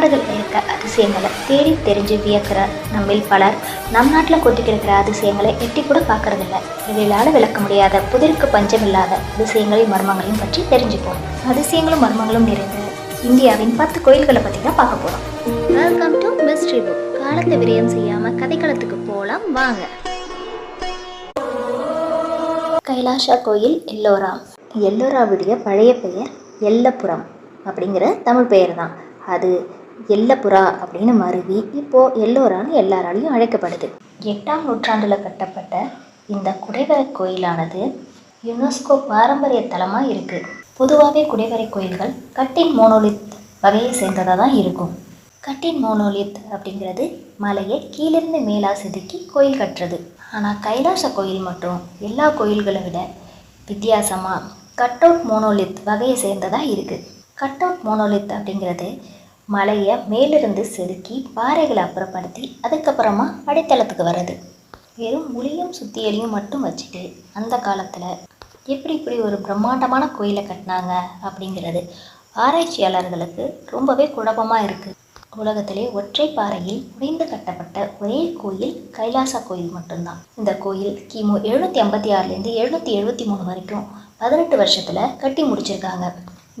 வெளிநாடுகளில் இருக்க அதிசயங்களை தேடி தெரிஞ்சு வியக்கிற நம்மில் பலர் நம் நாட்டில் கொட்டிக்கு கிடக்கிற அதிசயங்களை எட்டி கூட பார்க்கறதில்ல. வெளியிலால விளக்க முடியாத புதிருக்கு பஞ்சம் இல்லாத அதிசயங்களையும் மர்மங்களையும் பற்றி தெரிஞ்சுப்போம். அதிசயங்களும் மர்மங்களும் நிறைந்த இந்தியாவின் பத்து கோயில்களை பற்றி தான் பார்க்க போகிறோம் வெல்கம் டு மிஸ்ட்ரி புக் காலத்தை விரயம் செய்யாமல் கதைக்களத்துக்கு போகலாம் வாங்க. கைலாஷா கோயில் எல்லோரா. எல்லோராவுடைய பழைய பெயர் எல்லப்புறம் அப்படிங்கிற தமிழ் பெயர் தான் அது எல்லப்புறா அப்படின்னு மருவி இப்போது எல்லோராலும் எல்லாராலையும் அழைக்கப்படுது. எட்டாம் நூற்றாண்டில் கட்டப்பட்ட இந்த குடைவரை கோயிலானது யுனெஸ்கோ பாரம்பரிய தலமாக இருக்குது பொதுவாகவே குடைவரை கோயில்கள் கட்டின் மோனோலித் வகையை சேர்ந்ததாக தான் இருக்கும். கட்டின் மோனோலித் அப்படிங்கிறது மலையை கீழிருந்து மேலா செதுக்கி கோயில் கட்டுறது. ஆனால் கைலாச கோயில் மட்டும் எல்லா கோயில்களை விட வித்தியாசமாக கட் அவுட் மோனோலித் வகையை சேர்ந்ததாக இருக்குது கட் அவுட் மோனோலித் அப்படிங்கிறது மலையை மேலிருந்து செதுக்கி பாறைகளை அப்புறப்படுத்தி அதுக்கப்புறமா அடித்தளத்துக்கு வர்றது. வெறும் முளியும் சுத்தியலையும் மட்டும் வச்சுட்டு அந்த காலத்தில் எப்படி இப்படி ஒரு பிரம்மாண்டமான கோயிலை கட்டினாங்க அப்படிங்கிறது ஆராய்ச்சியாளர்களுக்கு ரொம்பவே குழப்பமாக இருக்குது உலகத்திலே ஒற்றை பாறையில் உடைந்து கட்டப்பட்ட ஒரே கோயில் கைலாசா கோயில் மட்டும்தான். இந்த கோயில் கிமு எழுநூற்றி ஐம்பத்தி ஆறுலேருந்து எழுநூற்றி எழுபத்தி மூணு வரைக்கும் பதினெட்டு வருஷத்தில் கட்டி முடிச்சிருக்காங்க.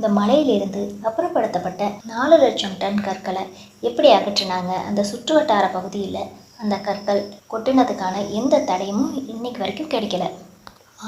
இந்த மலையிலிருந்து அப்புறப்படுத்தப்பட்ட நாலு லட்சம் டன் கற்களை எப்படி அகற்றினாங்க? அந்த சுற்றுவட்டார பகுதியில் அந்த கற்கள் கொட்டினதுக்கான எந்த தடையும் இன்னைக்கு வரைக்கும் கிடைக்கல.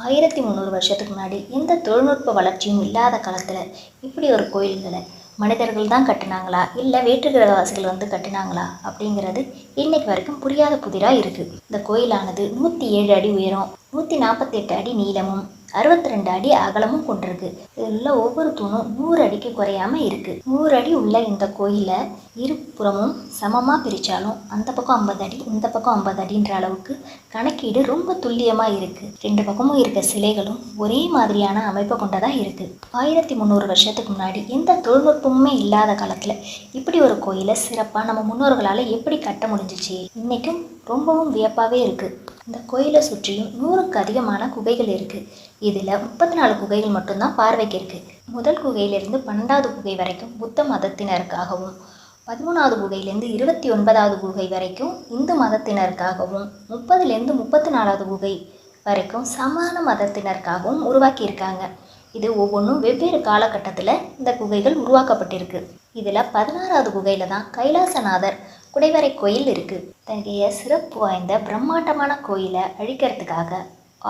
ஆயிரத்தி முந்நூறு வருஷத்துக்கு முன்னாடி எந்த தொழில்நுட்ப வளர்ச்சியும் இல்லாத காலத்தில் இப்படி ஒரு கோயில்களை மனிதர்கள் தான் கட்டினாங்களா? இல்லை வேற்றுக்கிரகவாசிகள் வந்து கட்டினாங்களா? அப்படிங்கிறது இன்னைக்கு வரைக்கும் புரியாத புதிராக இருக்குது இந்த கோயிலானது நூற்றி ஏழு அடி உயரம் நூற்றி நாற்பத்தெட்டு அடி நீளமும் அறுபத்தி ரெண்டு அடி அகலமும் கொண்டிருக்கு. இதில் ஒவ்வொரு தூணும் நூறு அடிக்கு குறையாம இருக்கு. நூறு அடி உள்ள இந்த கோயிலை இருபுறமும் சமமாக பிரித்தாலும் அந்த பக்கம் ஐம்பது அடி இந்த பக்கம் ஐம்பது அடின்ற அளவுக்கு கணக்கீடு ரொம்ப துல்லியமாக இருக்கு. ரெண்டு பக்கமும் இருக்க சிலைகளும் ஒரே மாதிரியான அமைப்பை கொண்டதாக இருக்கு. ஆயிரத்தி முந்நூறு வருஷத்துக்கு முன்னாடி எந்த தொழில்நுட்பமுமே இல்லாத காலத்தில் இப்படி ஒரு கோயிலை சிறப்பாக நம்ம முன்னோர்களால் எப்படி கட்ட முடிஞ்சிச்சு? இன்னைக்கும் ரொம்பவும் வியப்பாகவே இருக்குது இந்த கோயிலை சுற்றியும் நூறுக்கு அதிகமான குகைகள் இருக்குது இதில் முப்பத்தி நாலு குகைகள் மட்டும்தான் பார்வைக்கு இருக்குது முதல் குகையிலிருந்து பன்னெண்டாவது குகை வரைக்கும் புத்த மதத்தினருக்காகவும் பதிமூணாவது குகையிலேருந்து இருபத்தி ஒன்பதாவது குகை வரைக்கும் இந்து மதத்தினருக்காகவும் முப்பதுலேருந்து முப்பத்தி நாலாவது குகை வரைக்கும் சமான மதத்தினருக்காகவும் உருவாக்கியிருக்காங்க இது ஒவ்வொன்றும் வெவ்வேறு காலகட்டத்தில் இந்த குகைகள் உருவாக்கப்பட்டிருக்கு. இதில் பதினாறாவது குகையில் தான் கைலாசநாதர் குடைவரை கோயில் இருக்குது தகைய சிறப்பு வாய்ந்த பிரம்மாண்டமான கோயிலை அழிக்கிறதுக்காக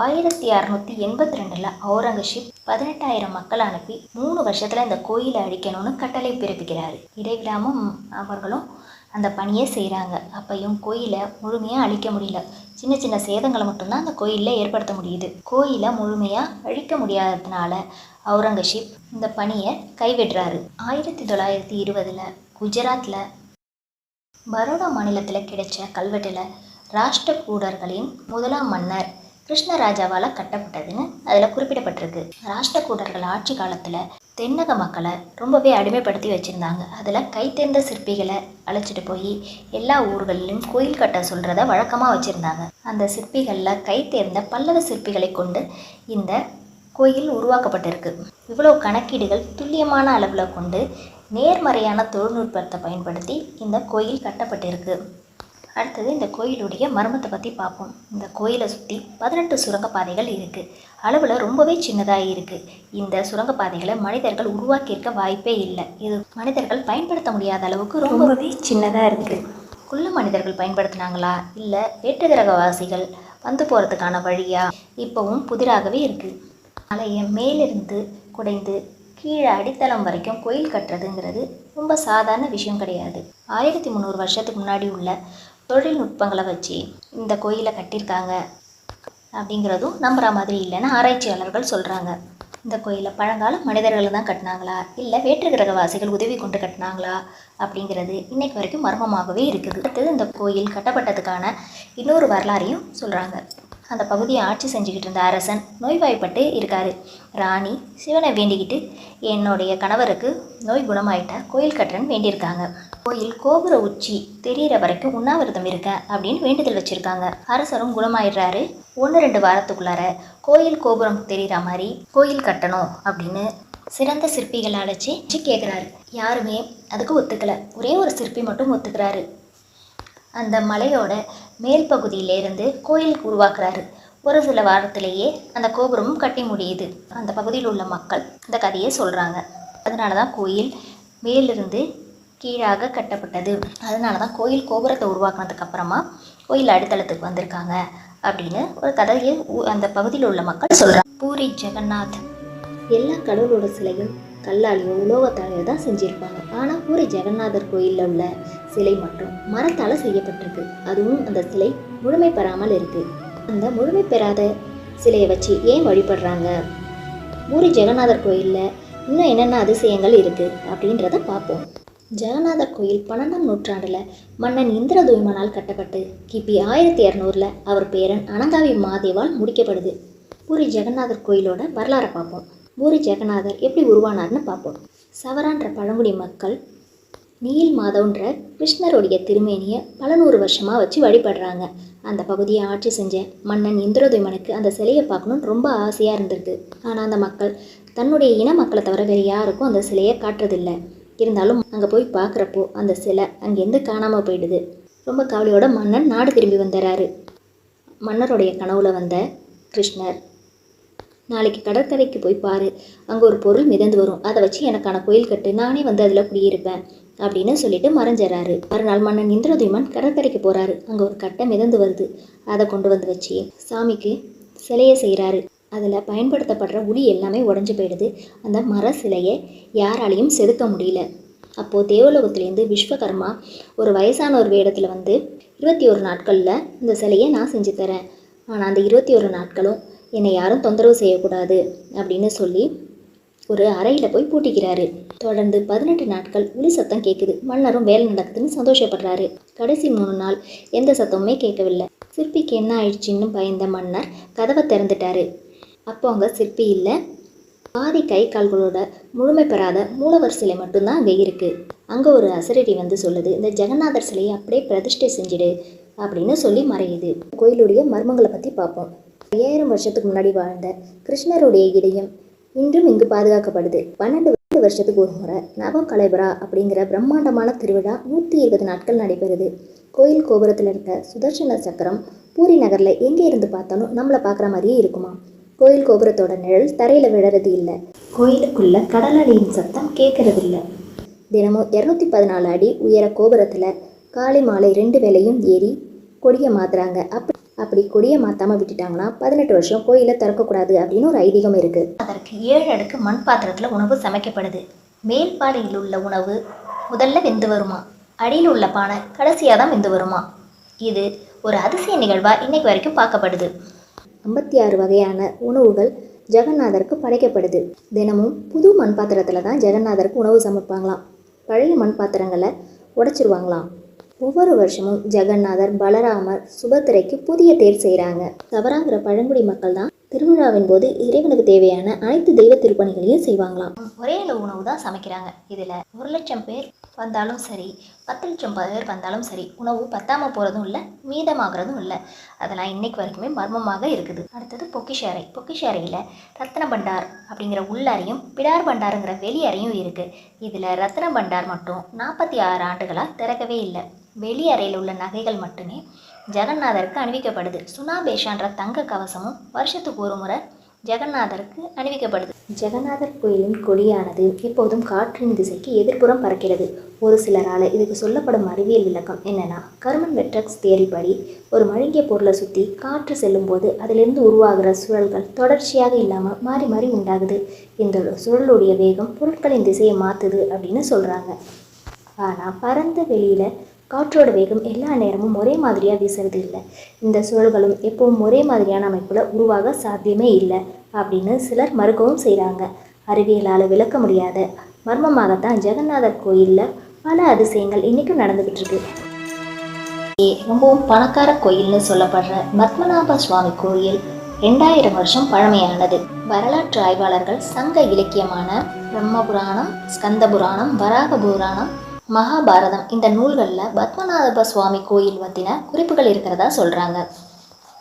ஆயிரத்தி அறநூற்றி எண்பத்தி ரெண்டில் அவுரங்கசீப் பதினெட்டாயிரம் மக்கள் அனுப்பி மூணு வருஷத்தில் இந்த கோயிலை அழிக்கணும்னு கட்டளை பிறப்பிக்கிறாரு. இடைவிடாமல் அவர்களும் அந்த பணியை செய்கிறாங்க அப்பையும் கோயிலை முழுமையாக அழிக்க முடியல. சின்ன சின்ன சேதங்களை மட்டும்தான் அந்த கோயிலில் ஏற்படுத்த முடியுது. கோயிலை முழுமையாக அழிக்க முடியாததுனால அவுரங்கசீப் இந்த பணியை கைவிடுறாரு. ஆயிரத்தி தொள்ளாயிரத்தி இருபதில் குஜராத்தில் பரோடா மாநிலத்தில் கிடைச்ச கல்வெட்டில் ராஷ்டிரகூடர்களின் முதலாம் மன்னர் கிருஷ்ணராஜாவால் கட்டப்பட்டதுன்னு அதில் குறிப்பிடப்பட்டிருக்கு. ராஷ்டிரகூடர்கள் ஆட்சி காலத்தில் தென்னக மக்களை ரொம்பவே அடிமைப்படுத்தி வச்சுருந்தாங்க. அதில் கைத்தேர்ந்த சிற்பிகளை அழைச்சிட்டு போய் எல்லா ஊர்களிலும் கோயில் கட்ட சொல்கிறத வழக்கமாக வச்சுருந்தாங்க. அந்த சிற்பிகளில் கைத்தேர்ந்த பல்லவ சிற்பிகளை கொண்டு இந்த கோயில் உருவாக்கப்பட்டிருக்கு. இவ்வளோ கணக்கீடுகள் துல்லியமான அளவில் கொண்டு நேர்மறையான தொழில்நுட்பத்தை பயன்படுத்தி இந்த கோயில் கட்டப்பட்டிருக்கு. அடுத்தது இந்த கோயிலுடைய மர்மத்தை பற்றி பார்ப்போம். இந்த கோயிலை சுற்றி பதினெட்டு சுரங்கப்பாதைகள் இருக்குது அளவில் ரொம்பவே சின்னதாக இருக்குது இந்த சுரங்கப்பாதைகளை மனிதர்கள் உருவாக்கியிருக்க வாய்ப்பே இல்லை. இது மனிதர்கள் பயன்படுத்த முடியாத அளவுக்கு ரொம்பவே சின்னதாக இருக்குது குள்ள மனிதர்கள் பயன்படுத்தினாங்களா? இல்லை வேற்றுகிரகவாசிகள் வந்து போகிறதுக்கான வழியா? இப்போவும் புதிராகவே இருக்குது மலையை மேலிருந்து குடைந்து கீழே அடித்தளம் வரைக்கும் கோயில் கட்டுறதுங்கிறது ரொம்ப சாதாரண விஷயம் கிடையாது. ஆயிரத்தி முந்நூறு வருஷத்துக்கு முன்னாடி உள்ள தொழில்நுட்பங்களை வச்சு இந்த கோயிலை கட்டியிருக்காங்க அப்படிங்கிறதும் நம்புற மாதிரி இல்லைன்னு ஆராய்ச்சியாளர்கள் சொல்கிறாங்க இந்த கோயிலை பழங்கால மனிதர்கள் தான் கட்டினாங்களா? இல்லை வேற்று கிரகவாசிகள் உதவி கொண்டு கட்டினாங்களா? அப்படிங்கிறது இன்னைக்கு வரைக்கும் மர்மமாகவே இருக்குது. அடுத்தது இந்த கோயில் கட்டப்பட்டதுக்கான இன்னொரு வரலாறையும் சொல்கிறாங்க அந்த பகுதியை ஆட்சி செஞ்சுக்கிட்டு இருந்த அரசன் நோய்வாய்ப்பட்டு இருக்காரு. ராணி சிவனை வேண்டிக்கிட்டு என்னுடைய கணவருக்கு நோய் குணமாயிட்டா கோயில் கட்டுறன் வேண்டியிருக்காங்க. கோயில் கோபுர உச்சி தெரிகிற வரைக்கும் உண்ணாவிரதம் இருக்க அப்படின்னு வேண்டுதல் வச்சுருக்காங்க. அரசரும் குணமாயிடுறாரு. ஒன்று ரெண்டு வாரத்துக்குள்ளார கோயில் கோபுரம் தெரிகிற மாதிரி கோயில் கட்டணும் அப்படின்னு சிறந்த சிற்பிகளை அழைச்சி கேட்குறாரு யாருமே அதுக்கு ஒத்துக்கலை. ஒரே ஒரு சிற்பி மட்டும் ஒத்துக்கிறாரு. அந்த மலையோட மேல் பகுதியிலேருந்து கோயில் உருவாக்குறாரு. ஒரு சில வாரத்திலேயே அந்த கோபுரமும் கட்டி முடியுது. அந்த பகுதியில் உள்ள மக்கள் இந்த கதையை சொல்கிறாங்க அதனால தான் கோயில் மேலிருந்து கீழாக கட்டப்பட்டது. அதனால தான் கோயில் கோபுரத்தை உருவாக்குனதுக்கு அப்புறமா கோயில் அடித்தளத்துக்கு வந்திருக்காங்க அப்படின்னு ஒரு கதையை அந்த பகுதியில் உள்ள மக்கள் சொல்கிறாங்க பூரி ஜெகநாத். எல்லா கடவுளோட சிலையும் கல்லாலேயோ உலோகத்தாலேயோ தான் செஞ்சுருப்பாங்க. ஆனால் பூரி ஜெகநாதர் கோயிலில் உள்ள சிலை மட்டும் மரத்தால் செய்யப்பட்டிருக்கு. அதுவும் அந்த சிலை முழுமை பெறாமல் இருக்குது அந்த முழுமை பெறாத சிலையை வச்சு ஏன் வழிபடுறாங்க? பூரி ஜெகநாதர் கோயிலில் இன்னும் என்னென்ன அதிசயங்கள் இருக்குது அப்படின்றத பார்ப்போம். ஜெகநாதர் கோயில் பன்னெண்டாம் நூற்றாண்டில் மன்னன் இந்திரதுய்மனால் கட்டப்பட்டு கிபி ஆயிரத்தி இரநூறுல அவர் பேரன் அனங்காவி மாதேவால் முடிக்கப்படுது. பூரி ஜெகநாதர் கோயிலோட வரலாறை பார்ப்போம். பூரி ஜெகநாதர் எப்படி உருவானார்னு பார்ப்போம். சவரான்ற பழங்குடி மக்கள் நீல் மாதவன்ற கிருஷ்ணருடைய திருமேனியை பல நூறு வருஷமாக வச்சு வழிபடுறாங்க. அந்த பகுதியை ஆட்சி செஞ்ச மன்னன் இந்திரதுய்மனுக்கு அந்த சிலையை பார்க்கணுன்னு ரொம்ப ஆசையாக இருந்திருக்கு. ஆனால் அந்த மக்கள் தன்னுடைய இன மக்களை தவிர வேறு யாருக்கும் அந்த சிலையை காட்டுறதில்ல. இருந்தாலும் அங்கே போய் பார்க்குறப்போ அந்த சிலை அங்கேருந்து காணாமல் போயிடுது. ரொம்ப கவலையோட மன்னன் நாடு திரும்பி வந்துடுறாரு மன்னருடைய கனவுல வந்த கிருஷ்ணர் நாளைக்கு கடற்கரைக்கு போய் பாரு. அங்கே ஒரு பொருள் மிதந்து வரும். அதை வச்சு எனக்கான கோயில் கட்டு. நானே வந்து அதில் குடியிருப்பேன் அப்படின்னு சொல்லிட்டு மறைஞ்சிடறாரு மறுநாள் மன்னன் இந்திரதுய்மன் கடற்கரைக்கு போகிறாரு அங்கே ஒரு கட்டை மிதந்து வருது. அதை கொண்டு வந்து வச்சு சாமிக்கு சிலையை செய்கிறாரு அதில் பயன்படுத்தப்படுற உளி எல்லாமே உடஞ்சி போயிடுது. அந்த மர சிலையை யாராலையும் செதுக்க முடியல. அப்போது தேவலோகத்துலேருந்து விஸ்வகர்மா ஒரு வயசான ஒரு வேடத்தில் வந்து இருபத்தி ஒரு நாட்களில் இந்த சிலையை நான் செஞ்சு தரேன். ஆனால் அந்த இருபத்தி ஒரு நாட்களும் என்னை யாரும் தொந்தரவு செய்யக்கூடாது அப்படின்னு சொல்லி ஒரு அறையில் போய் பூட்டிக்கிறாரு. தொடர்ந்து பதினெட்டு நாட்கள் உளி சத்தம் கேட்குது மன்னரும் வேலை நடக்குதுன்னு சந்தோஷப்படுறாரு. கடைசி மூணு நாள் எந்த சத்தமுமே கேட்கவில்லை. சிற்பிக்கு என்ன ஆயிடுச்சுன்னு பயந்த மன்னர் கதவை திறந்துட்டாரு. அப்போ அங்கே சிற்பி இல்லை. பாதி கை கால்களோட முழுமை பெறாத மூலவர் சிலை மட்டும்தான் அங்கே இருக்குது அங்கே ஒரு அசரடி வந்து சொல்லுது இந்த ஜெகநாதர் சிலையை அப்படியே பிரதிஷ்டை செஞ்சிடு அப்படின்னு சொல்லி மறையுது. கோயிலுடைய மர்மங்களை பற்றி பார்ப்போம். ஐயாயிரம் வருஷத்துக்கு முன்னாடி வாழ்ந்த கிருஷ்ணருடைய இதயம் இன்றும் இங்கு பாதுகாக்கப்படுது. பன்னெண்டு வருஷத்துக்கு ஒரு முறை நவ கலைபரா அப்படிங்கிற பிரம்மாண்டமான திருவிழா நூற்றி இருபது நாட்கள் நடைபெறுது. கோயில் கோபுரத்தில் இருக்க சுதர்சன சக்கரம் பூரி நகரில் எங்கே இருந்து பார்த்தாலும் நம்மளை பார்க்குற மாதிரியே இருக்குமா? கோயில் கோபுரத்தோட நிழல் தரையில் விழறது இல்லை. கோயிலுக்குள்ள கடல் சத்தம் கேட்கறது இல்லை. தினமும் இரநூத்தி பதினாலு அடி உயர கோபுரத்தில் காலை மாலை ரெண்டு வேளையும் ஏறி கொடியை மாத்துறாங்க. அப்படி அப்படி கொடியை மாத்தாம விட்டுட்டாங்கன்னா பதினெட்டு வருஷம் கோயிலை திறக்கக்கூடாது அப்படின்னு ஒரு ஐதீகம் இருக்கு. அதற்கு ஏழு அடுக்கு மண் பாத்திரத்தில் உணவு சமைக்கப்படுது. மேல் பானையில் உள்ள உணவு முதல்ல வெந்து வருமா? அடியில் உள்ள பானை கடைசியாக தான் வெந்து வருமா? இது ஒரு அதிசய நிகழ்வாக இன்னைக்கு வரைக்கும் பார்க்கப்படுது. ஐம்பத்தி ஆறு வகையான உணவுகள் ஜெகநாதருக்கு படைக்கப்படுது. தினமும் புது மண் பாத்திரத்தில் தான் ஜெகநாதருக்கு உணவு சமைப்பாங்களாம். பழைய மண் பாத்திரங்களை உடைச்சிருவாங்களாம். ஒவ்வொரு வருஷமும் ஜெகநாதர் பலராமர் சுபத்திரைக்கு புதிய தேர் செய்கிறாங்க தவறாங்கிற பழங்குடி மக்கள் தான் திருவிழாவின் போது இறைவனுக்கு தேவையான அனைத்து தெய்வ திருப்பணிகளையும் செய்வாங்களாம். ஒரே அளவு உணவு தான் சமைக்கிறாங்க. இதில் ஒரு லட்சம் பேர் வந்தாலும் சரி பத்து லட்சம் பேர் வந்தாலும் சரி உணவு பத்தாமல் போகிறதும் இல்லை மீதமாகறதும் இல்லை. அதெல்லாம் இன்னைக்கு வரைக்குமே மர்மமாக இருக்குது. அடுத்தது பொக்கிஷாரை பொக்கிஷாரையில் ரத்ன பண்டார் அப்படிங்கிற உள்ளறையும் பிடார் பண்டாருங்கிற வெளியறையும் இருக்குது இதில் ரத்ன பண்டார் மட்டும் நாற்பத்தி ஆறு ஆண்டுகளாக திறக்கவே இல்லை. வெளி அறையில் உள்ள நகைகள் மட்டுமே ஜெகநாதருக்கு அணிவிக்கப்படுது. சுனாபேஷான்ற தங்க கவசமும் வருஷத்துக்கு ஒரு முறை ஜெகநாதருக்கு அணிவிக்கப்படுது. ஜெகநாதர் கோயிலின் கொடியானது எப்போதும் காற்றின் திசைக்கு எதிர்ப்புறம் பறக்கிறது. ஒரு சிலரால் இதுக்கு சொல்லப்படும் அறிவியல் விளக்கம் என்னன்னா கர்மன் வெட்ரக்ஸ் தியரி படி ஒரு மழுங்கிய பொருளை சுற்றி காற்று செல்லும்போது அதிலிருந்து உருவாகிற சுழல்கள் தொடர்ச்சியாக இல்லாமல் மாறி மாறி உண்டாகுது. இந்த சுழலுடைய வேகம் பொருட்களின் திசையை மாற்றுது அப்படின்னு சொல்கிறாங்க ஆனால் பரந்த வெளியில் காற்றோட வேகம் எல்லா நேரமும் ஒரே மாதிரியாக வீசுறது இல்லை. இந்த சுழல்களும் எப்பவும் ஒரே மாதிரியான அமைப்பில் உருவாக சாத்தியமே இல்லை அப்படின்னு சிலர் மறுக்கவும் செய்கிறாங்க அறிவியலால் விளக்க முடியாத மர்மமாகத்தான் ஜெகநாதர் கோயிலில் பல அதிசயங்கள் இன்றைக்கும் நடந்துக்கிட்டு இருக்கு ரொம்பவும் பணக்கார கோயில்னு சொல்லப்படுற பத்மநாப சுவாமி கோயில் ரெண்டாயிரம் வருஷம் பழமையானது. வரலாற்று ஆய்வாளர்கள் சங்க இலக்கியமான பிரம்ம புராணம் ஸ்கந்த புராணம் வராக புராணம் மகாபாரதம் இந்த நூல்களில் பத்மநாதப சுவாமி கோயில் பற்றின குறிப்புகள் இருக்கிறதா சொல்கிறாங்க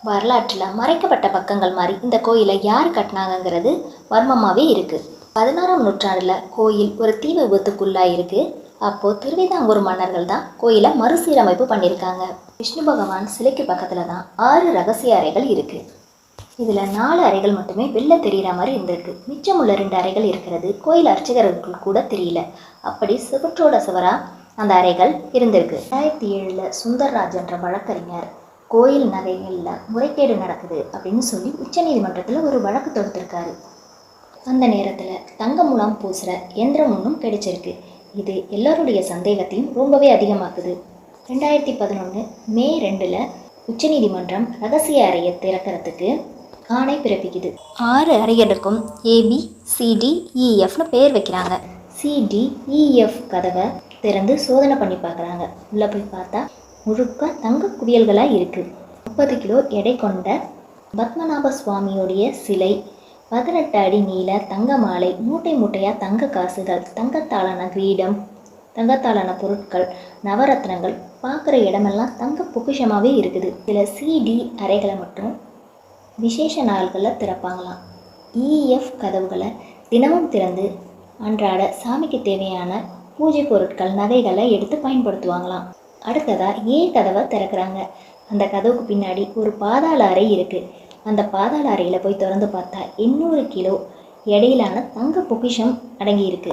வரலாற்றில் மறைக்கப்பட்ட பக்கங்கள் மாதிரி இந்த கோயிலை யார் கட்டினாங்கங்கிறது மர்மமாகவே இருக்குது பதினாறாம் நூற்றாண்டில் கோயில் ஒரு தீ விபத்துக்குள்ளாயிருக்கு அப்போது திருவிதாங்கூர் மன்னர்கள் தான் கோயிலை மறுசீரமைப்பு பண்ணியிருக்காங்க. விஷ்ணு பகவான் சிலைக்கு பக்கத்தில் தான் ஆறு ரகசிய அறைகள் இருக்குது இதில் நாலு அறைகள் மட்டுமே வெளில தெரிகிற மாதிரி இருந்திருக்கு. மிச்சம் உள்ள ரெண்டு அறைகள் இருக்கிறது கோயில் அர்ச்சகர்களுக்கு கூட தெரியல. அப்படி சுவற்றோட சுவராக அந்த அறைகள் இருந்திருக்கு. ரெண்டாயிரத்தி ஏழில் சுந்தர்ராஜ்ன்ற வழக்கறிஞர் கோயில் நகைகளில் முறைகேடு நடக்குது அப்படின்னு சொல்லி உச்சநீதிமன்றத்தில் ஒரு வழக்கு தொடுத்திருக்காரு. அந்த நேரத்தில் தங்க முலாம் பூசுகிற எந்திரம் ஒன்றும் கிடைச்சிருக்கு. இது எல்லாருடைய சந்தேகத்தையும் ரொம்பவே அதிகமாக்குது. ரெண்டாயிரத்தி பதினொன்று மே ரெண்டில் உச்சநீதிமன்றம் ரகசிய அறையை திறக்கிறதுக்கு ஆணை பிறப்பிக்குது. ஆறு அறைகளுக்கும் ஏபி சிடிஇஎஃப்னு பெயர் வைக்கிறாங்க. சிடிஇஎஃப் e, கதவை திறந்து சோதனை பண்ணி பார்க்குறாங்க. உள்ளே போய் பார்த்தா முழுக்க தங்க குவியல்களாக இருக்குது முப்பது கிலோ எடை கொண்ட பத்மநாப சுவாமியுடைய சிலை பதினெட்டு அடி நீள தங்க மாலை மூட்டை மூட்டையாக தங்க காசுகள் தங்கத்தாலான கிரீடம் தங்கத்தாலான பொருட்கள் நவரத்னங்கள் பார்க்குற இடமெல்லாம் தங்க பொக்கிஷமாகவே இருக்குது. சில சிடி அறைகளை மட்டும் விசேஷ நாள்களில் திறப்பாங்களாம். E, இஎஃப் கதவுகளை தினமும் திறந்து அன்றாட சாமிக்கு தேவையான பூஜை பொருட்கள் நகைகளை எடுத்து பயன்படுத்துவாங்களாம். அடுத்ததாக ஏ கதவை திறக்கிறாங்க? அந்த கதவுக்கு பின்னாடி ஒரு பாதாள அறை இருக்குது அந்த பாதாள அறையில் போய் திறந்து பார்த்தா எண்ணூறு கிலோ எடையிலான தங்க பொக்கிஷம் அடங்கியிருக்கு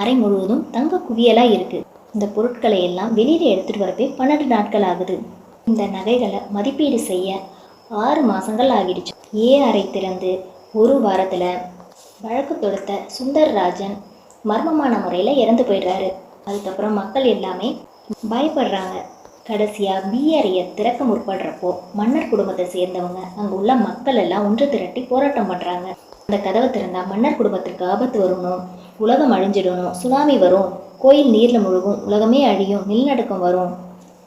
அறை முழுவதும் தங்க குவியலாக இருக்குது இந்த பொருட்களை எல்லாம் வெளியில் எடுத்துகிட்டு வரப்பே பன்னெண்டு நாட்கள் ஆகுது. இந்த நகைகளை மதிப்பீடு செய்ய ஆறு மாதங்கள் ஆகிடுச்சு. ஏ அறை திறந்து ஒரு வாரத்தில் வழக்கு தொடுத்த சுந்தர்ராஜன் மர்மமான முறையில் இறந்து போயிடுறாரு. அதுக்கப்புறம் மக்கள் எல்லாமே பயப்படுறாங்க. கடைசியாக பி திறக்க முற்படுறப்போ மன்னர் குடும்பத்தை சேர்ந்தவங்க அங்கே உள்ள மக்கள் எல்லாம் ஒன்று திரட்டி போராட்டம் பண்ணுறாங்க அந்த கதவை திறந்தா மன்னர் குடும்பத்திற்கு ஆபத்து வரணும் உலகம் அழிஞ்சிடணும் சுனாமி வரும் கோயில் நீரில் முழுகும் உலகமே அழியும் நிலநடுக்கம் வரும்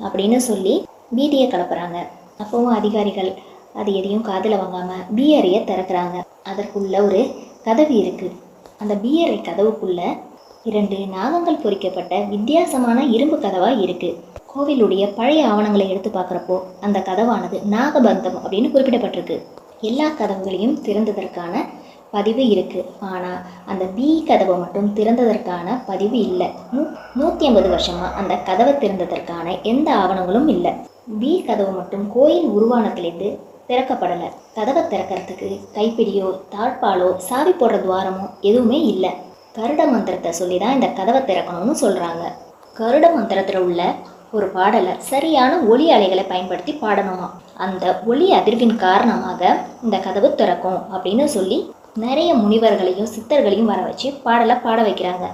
அப்படின்னு சொல்லி பீதியை கலப்புறாங்க அப்போவும் அதிகாரிகள் அது எதையும் காதில் வாங்காமல் பியரையை திறக்கிறாங்க. அதற்குள்ள ஒரு கதவு இருக்குது அந்த பீயரை கதவுக்குள்ள இரண்டு நாகங்கள் பொறிக்கப்பட்ட வித்தியாசமான இரும்பு கதவாக இருக்குது கோவிலுடைய பழைய ஆவணங்களை எடுத்து பார்க்குறப்போ அந்த கதவானது நாகபந்தம் அப்படின்னு குறிப்பிடப்பட்டிருக்கு. எல்லா கதவுகளையும் திறந்ததற்கான பதிவு இருக்குது ஆனால் அந்த பி கதவை மட்டும் திறந்ததற்கான பதிவு இல்லை. நூ நூற்றி ஐம்பது வருஷமாக அந்த கதவை திறந்ததற்கான எந்த ஆவணங்களும் இல்லை. பி கதவு மட்டும் கோயில் உருவானத்திலேருந்து திறக்கப்படலை. கதவை திறக்கிறதுக்கு கைப்பிடியோ தாழ்பாலோ சாவி போடுற துவாரமோ எதுவுமே இல்லை. கருட மந்திரத்தை சொல்லி தான் இந்த கதவை திறக்கணும்னு சொல்கிறாங்க கருட மந்திரத்தில் உள்ள ஒரு பாடலை சரியான ஒலி அலைகளை பயன்படுத்தி பாடணுமா? அந்த ஒலி அதிர்வின் காரணமாக இந்த கதவு திறக்கும் அப்படின்னு சொல்லி நிறைய முனிவர்களையும் சித்தர்களையும் வர வச்சு பாடலை பாட வைக்கிறாங்க.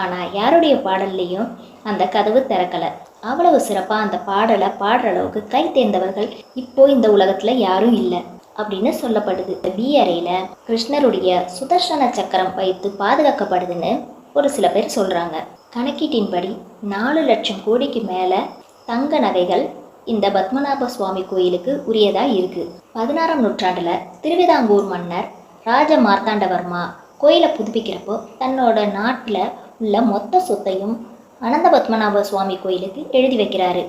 ஆனால் யாருடைய பாடல்லையும் அந்த கதவு திறக்கலை? அவ்வளவு சிறப்பாக அந்த பாடலை பாடுற அளவுக்கு கை தேர்ந்தவர்கள் இப்போ இந்த உலகத்தில் யாரும் இல்லை அப்படின்னு சொல்லப்படுது. இந்த அறையில் கிருஷ்ணருடைய சுதர்சன சக்கரம் வைத்து பாதுகாக்கப்படுதுன்னு ஒரு சில பேர் சொல்கிறாங்க கணக்கீட்டின்படி நாலு லட்சம் கோடிக்கு மேலே தங்க நகைகள் இந்த பத்மநாப சுவாமி கோயிலுக்கு உரியதாக இருக்குது பதினாறாம் நூற்றாண்டில் திருவிதாங்கூர் மன்னர் ராஜ மார்த்தாண்டவர்மா கோயிலை புதுப்பிக்கிறப்போ தன்னோட நாட்டில் உள்ள மொத்த சொத்தையும் அனந்த பத்மநாப சுவாமி கோயிலுக்கு எழுதி வைக்கிறாரு.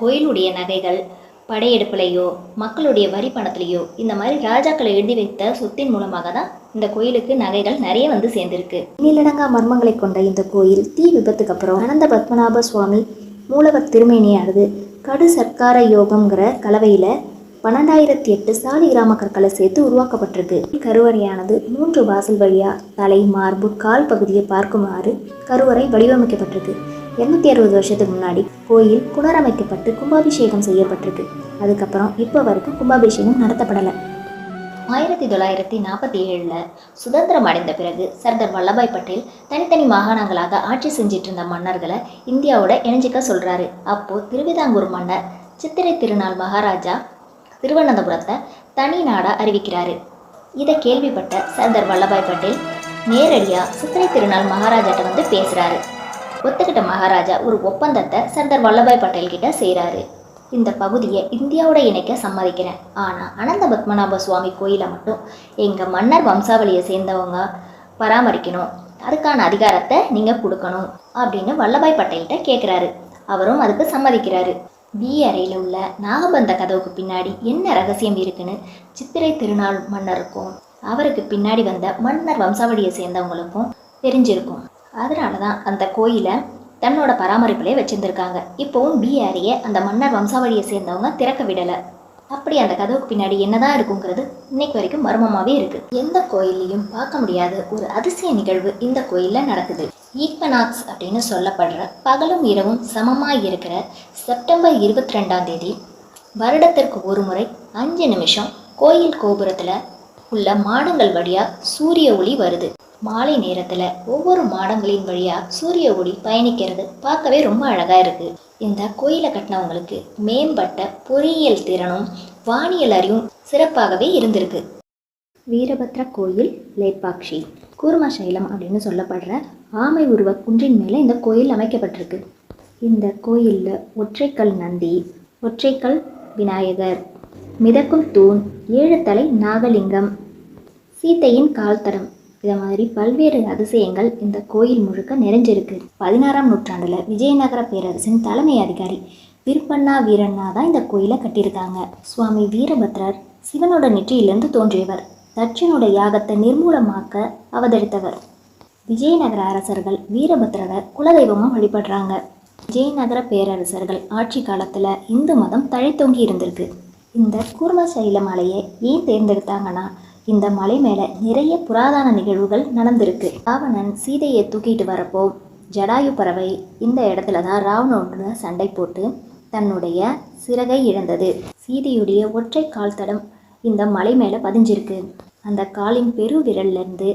கோயிலுடைய நகைகள் படையெடுப்புலையோ மக்களுடைய வரி பணத்துலையோ இந்த மாதிரி ராஜாக்களை எழுதி வைத்த சொத்தின் மூலமாக தான் இந்த கோயிலுக்கு நகைகள் நிறைய வந்து சேர்ந்திருக்கு. நீலடங்கா மர்மங்களை கொண்ட இந்த கோயில் தீ விபத்துக்கு அப்புறம் அனந்த பத்மநாப சுவாமி மூலவர் திருமேனியானது கடு சர்க்கார யோகம்ங்கிற கலவையில் பன்னெண்டாயிரத்தி எட்டு சாலி கிராம கற்களை சேர்த்து உருவாக்கப்பட்டிருக்கு. கருவறையானது மூன்று வாசல் வழியா தலை மார்பு கால் பகுதியை பார்க்குமாறு கருவறை வடிவமைக்கப்பட்டிருக்கு. இருநூத்தி அறுபது வருஷத்துக்கு முன்னாடி கோயில் புனரமைக்கப்பட்டு கும்பாபிஷேகம் செய்யப்பட்டிருக்கு. அதுக்கப்புறம் இப்போ வரைக்கும் கும்பாபிஷேகம் நடத்தப்படலை. ஆயிரத்தி தொள்ளாயிரத்தி நாற்பத்தி ஏழில் சுதந்திரம் அடைந்த பிறகு சர்தார் வல்லபாய் பட்டேல் தனித்தனி மாகாணங்களாக ஆட்சி செஞ்சிட்டு இருந்த மன்னர்களை இந்தியாவோட இணைஞ்சிக்க சொல்கிறாரு அப்போது திருவிதாங்கூர் மன்னர் சித்திரை திருநாள் மகாராஜா திருவனந்தபுரத்தை தனி நாடாக அறிவிக்கிறாரு. இதை கேள்விப்பட்ட சர்தார் வல்லபாய் பட்டேல் நேரடியாக சித்திரை திருநாள் மகாராஜாட்ட வந்து பேசுகிறாரு ஒத்துக்கிட்ட மகாராஜா ஒரு ஒப்பந்தத்தை சர்தார் வல்லபாய் பட்டேல் கிட்ட செய்கிறாரு இந்த பகுதியை இந்தியாவோட இணைக்க சம்மதிக்கிறேன். ஆனால் அனந்த பத்மநாப சுவாமி கோயிலை மட்டும் எங்கள் மன்னர் வம்சாவளியை சேர்ந்தவங்க பராமரிக்கணும். அதுக்கான அதிகாரத்தை நீங்கள் கொடுக்கணும் அப்படின்னு வல்லபாய் பட்டேல்கிட்ட கேட்குறாரு அவரும் அதுக்கு சம்மதிக்கிறாரு. பி அறையில் உள்ள நாகபந்த கதவுக்கு பின்னாடி என்ன ரகசியம் இருக்குன்னு சித்திரை திருநாள் மன்னருக்கும் அவருக்கு பின்னாடி வந்த மன்னர் வம்சாவளியை சேர்ந்தவங்களுக்கும் தெரிஞ்சிருக்கும். அதனால தான் அந்த கோயிலை தன்னோட பராமரிப்பிலே வச்சுருந்துருக்காங்க. இப்போவும் பிஆரியை அந்த மன்னர் வம்சாவளியை சேர்ந்தவங்க திறக்க விடலை. அப்படி அந்த கதவுக்கு பின்னாடி என்னதான் இருக்குங்கிறது இன்னைக்கு வரைக்கும் மர்மமாகவே இருக்கு. எந்த கோயில்லையும் பார்க்க முடியாத ஒரு அதிசய நிகழ்வு இந்த கோயிலில் நடக்குது. ஈக்வனாக்ஸ் அப்படின்னு சொல்லப்படுற பகலும் இரவும் சமமாக இருக்கிற செப்டம்பர் இருபத்தி ரெண்டாம் தேதி வருடத்திற்கு ஒரு முறை அஞ்சு நிமிஷம் கோயில் கோபுரத்தில் உள்ள மாடங்கள் வழியாக சூரிய ஒளி வருது. மாலை நேரத்தில் ஒவ்வொரு மாடங்களின் வழியாக சூரிய ஒளி பயணிக்கிறது பார்க்கவே ரொம்ப அழகாக இருக்குது இந்த கோயிலை கட்டினவங்களுக்கு மேம்பட்ட பொறியியல் திறனும் வானியல் அறிவும் சிறப்பாகவே இருந்திருக்கு. வீரபத்ர கோயில் லேப்பாக்ஷி கூர்மசைலம் அப்படின்னு சொல்லப்படுற ஆமை உருவ குன்றின் மேலே இந்த கோயில் அமைக்கப்பட்டிருக்கு. இந்த கோயிலில் ஒற்றைக்கல் நந்தி ஒற்றைக்கல் விநாயகர் மிதக்கும் தூண் ஏழு தலை நாகலிங்கம் சீத்தையின் கால்தரம் இதை மாதிரி பல்வேறு அதிசயங்கள் இந்த கோயில் முழுக்க நிறைஞ்சிருக்கு. பதினாறாம் நூற்றாண்டில் விஜயநகர பேரரசின் தலைமை அதிகாரி விருப்பண்ணா வீரண்ணா தான் இந்த கோயிலை கட்டியிருக்காங்க. சுவாமி வீரபத்ரர் சிவனோட நெற்றியிலிருந்து தோன்றியவர். தட்சனோட யாகத்தை நிர்மூலமாக்க அவதரித்தவர். விஜயநகர அரசர்கள் வீரபத்ரரை குலதெய்வமாக வழிபடுறாங்க. விஜயநகர பேரரசர்கள் ஆட்சி காலத்தில் இந்து மதம் தழைத்தோங்கி இருந்திருக்கு. இந்த கூர்மசைல மலையை ஏன் தேர்ந்தெடுத்தாங்கன்னா இந்த மலை மேலே நிறைய புராதன நிகழ்வுகள் நடந்திருக்கு. ராவணன் சீதையை தூக்கிட்டு வரப்போ ஜடாயு பறவை இந்த இடத்துல தான் ராவணோட சண்டை போட்டு தன்னுடைய சிறகை இழந்தது. சீதையுடைய ஒற்றை கால் தடம் இந்த மலை மேலே பதிஞ்சிருக்கு. அந்த காலின் பெரு விரல்லேருந்து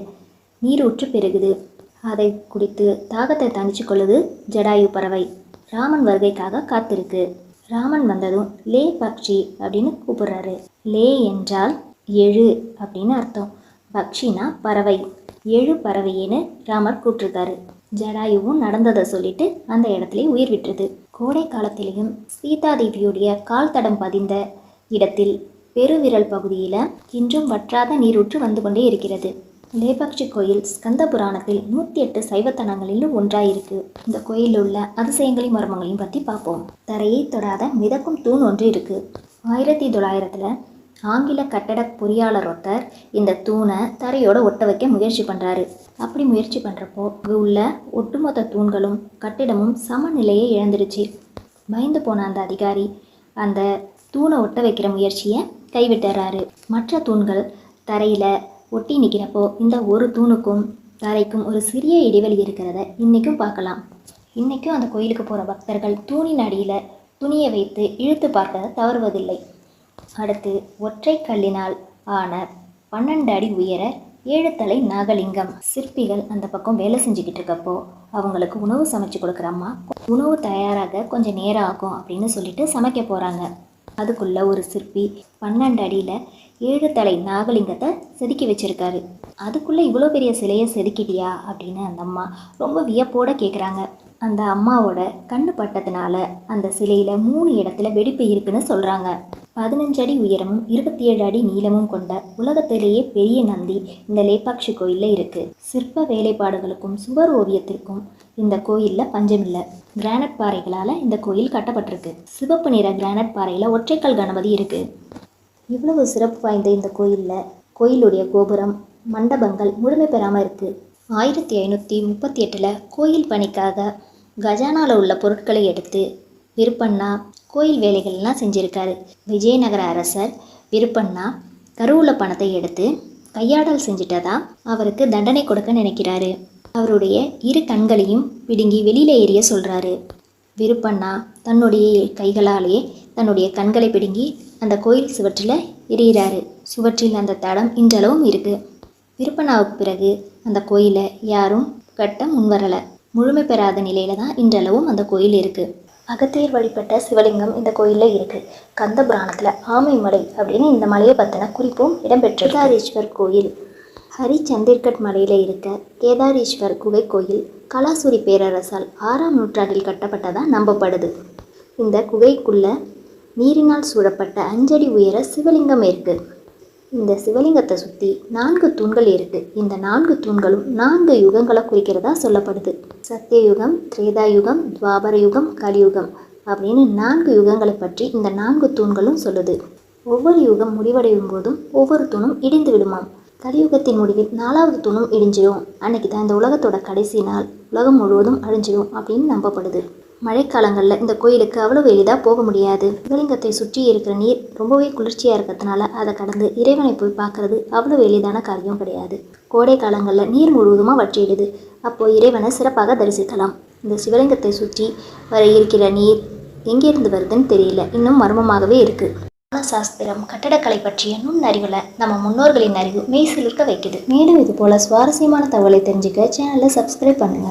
நீரூற்று பெருகுது. அதை குடித்து தாகத்தை தணிச்சு கொள்ளுது ஜடாயு பறவை. ராமன் வருகைக்காக காத்திருக்கு. ராமன் வந்ததும் லே பக்ஷி அப்படின்னு கூப்பிடுறாரு. லே என்றால் எழு அப்படின்னு அர்த்தம். பக்ஷினா பறவை. எழு பறவையேன்னு ராமர் கூப்பிட்டுருக்காரு ஜடாயுவும் நடந்ததை சொல்லிட்டு அந்த இடத்துல உயிர் விட்டுருது. கோடை காலத்திலையும் சீதாதேவியுடைய கால் தடம் பதிந்த இடத்தில் பெருவிரல் பகுதியில் இன்றும் வற்றாத நீரூற்று வந்து கொண்டே இருக்கிறது. லேபாக்ஷி கோயில் ஸ்கந்த புராணத்தில் நூற்றி எட்டு சைவத்தனங்களிலும் ஒன்றாயிருக்கு. இந்த கோயிலில் உள்ள அதிசயங்களையும் மர்மங்களையும் பற்றி பார்ப்போம். தரையை தொடாத மிதக்கும் தூண் ஒன்று இருக்குது ஆயிரத்தி தொள்ளாயிரத்தில் ஆங்கில கட்டட பொறியாளர் ஒருத்தர் இந்த தூணை தரையோட ஒட்ட வைக்க முயற்சி பண்ணுறாரு அப்படி முயற்சி பண்ணுறப்போ இங்கு உள்ள ஒட்டுமொத்த தூண்களும் கட்டிடமும் சமநிலையை இழந்துடுச்சு. பயந்து போன அந்த அதிகாரி அந்த தூணை ஒட்ட வைக்கிற முயற்சியை கைவிட்டுறாரு. மற்ற தூண்கள் தரையில் ஒட்டி நிற்கிறப்போ இந்த ஒரு தூணுக்கும் தரைக்கும் ஒரு சிறிய இடைவெளி இருக்கிறத இன்றைக்கும் பார்க்கலாம். இன்றைக்கும் அந்த கோயிலுக்கு போகிற பக்தர்கள் தூணின் அடியில் துணியை வைத்து இழுத்து பார்க்க தவறுவதில்லை. அடுத்து ஒற்றை கல்லினால் ஆன பன்னெண்டு அடி உயர ஏழு தலை நாகலிங்கம். சிற்பிகள் அந்த பக்கம் வேலை செஞ்சுக்கிட்டு இருக்கப்போ அவங்களுக்கு உணவு சமைச்சு கொடுக்குற அம்மா உணவு தயாராக கொஞ்சம் நேரம் ஆகும் அப்படின்னு சொல்லிட்டு சமைக்க போகிறாங்க அதுக்குள்ளே ஒரு சிற்பி பன்னெண்டு அடியில் ஏழு தலை நாகலிங்கத்தை செதுக்கி வச்சிருக்காரு. அதுக்குள்ளே இவ்வளோ பெரிய சிலையை செதுக்கிட்டியா அப்படின்னு அந்த அம்மா ரொம்ப வியப்போட கேட்குறாங்க அந்த அம்மாவோட கண்ணு பட்டதுனால அந்த சிலையில் மூணு இடத்துல வெடிப்பு இருக்குன்னு சொல்கிறாங்க பதினஞ்சு அடி உயரமும் இருபத்தி ஏழு அடி நீளமும் கொண்ட உலகத்திலேயே பெரிய நந்தி இந்த லேப்பாட்சி கோயிலில் இருக்குது சிற்ப வேலைப்பாடுகளுக்கும் சுவர் ஓவியத்திற்கும் இந்த கோயிலில் பஞ்சமில்லை. கிரானைட் பாறைகளால் இந்த கோயில் கட்டப்பட்டிருக்கு. சிவப்பு நிற கிரானைட் பாறையில் ஒற்றைக்கல் கணபதி இருக்குது இவ்வளவு சிறப்பு வாய்ந்த இந்த கோயிலில் கோயிலுடைய கோபுரம் மண்டபங்கள் முழுமை பெறாமல் இருக்குது ஆயிரத்தி ஐநூற்றி முப்பத்தி எட்டில் கோயில் பணிக்காக கஜானாவில் உள்ள பொருட்களை எடுத்து விருப்பண்ணா கோயில் வேலைகள்லாம் செஞ்சுருக்காரு. விஜயநகர அரசர் விருப்பண்ணா கருவுள்ள பணத்தை எடுத்து கையாடல் செஞ்சிட்டதா அவருக்கு தண்டனை கொடுக்க நினைக்கிறாரு. அவருடைய இரு கண்களையும் பிடுங்கி வெளியில் எரிய சொல்கிறாரு விருப்பண்ணா தன்னுடைய கைகளாலேயே தன்னுடைய கண்களை பிடுங்கி அந்த கோயில் சுவற்றில் எரியிறாரு. சுவற்றில் அந்த தடம் இன்றளவும் இருக்கு. விருப்பண்ணாவுக்கு பிறகு அந்த கோயிலை யாரும் கட்ட முன்வரலை. முழுமை பெறாத நிலையில தான் இன்றளவும் அந்த கோயில் இருக்கு. அகத்தியர் வழிபட்ட சிவலிங்கம் இந்த கோயிலில் இருக்கு. கந்த புராணத்தில் ஆமைமலை அப்படின்னு இந்த மலையை பற்றின குறிப்பும் இடம்பெற்ற கேதாரீஸ்வர் கோயில். ஹரிச்சந்திர்கட் மலையில் இருக்க கேதாரீஸ்வர் குகை கோயில் கலாசூரி பேரரசால் ஆறாம் நூற்றாண்டில் கட்டப்பட்டதாக நம்பப்படுது. இந்த குகைக்குள்ளே நீரினால் சூழப்பட்ட அஞ்சடி உயர சிவலிங்கம் இருக்கு. இந்த சிவலிங்கத்தை சுற்றி நான்கு தூண்கள் இருக்கு. இந்த நான்கு தூண்களும் நான்கு யுகங்களை குறிக்கிறதா சொல்லப்படுது. சத்தியயுகம் திரேதாயுகம் துவாபர யுகம் கலியுகம் அப்படின்னு நான்கு யுகங்களை பற்றி இந்த நான்கு தூண்களும் சொல்லுது. ஒவ்வொரு யுகம் முடிவடையும் போதும் ஒவ்வொரு தூணும் இடிந்து விடுமாம். கலியுகத்தின் முடிவில் நாலாவது தூணும் இடிஞ்சிடும் அன்னைக்கு தான் இந்த உலகத்தோட கடைசி நாள். உலகம் முழுவதும் அழிஞ்சிடும் அப்படின்னு நம்பப்படுது. மழைக்காலங்களில் இந்த கோயிலுக்கு அவ்வளவு எளிதாக போக முடியாது. சிவலிங்கத்தை சுற்றி இருக்கிற நீர் ரொம்பவே குளிர்ச்சியாக இருக்கிறதுனால அதை கடந்து இறைவனை போய் பார்க்கறது அவ்வளவு எளிதான காரியம் கிடையாது. கோடை காலங்களில் நீர் முழுவதுமாக வற்றிடுது. அப்போது இறைவனை சிறப்பாக தரிசிக்கலாம். இந்த சிவலிங்கத்தை சுற்றி வர இருக்கிற நீர் எங்கேருந்து வருதுன்னு தெரியல. இன்னும் மர்மமாகவே இருக்குது சாஸ்திரம் கட்டடக்கலை பற்றிய நுண்ணறிவில் நம்ம முன்னோர்களின் அறிவு மெய்சிலிருக்க வைக்குது. மேலும் இது போல சுவாரஸ்யமான தகவலை தெரிஞ்சுக்க சேனலை சப்ஸ்கிரைப் பண்ணுங்கள்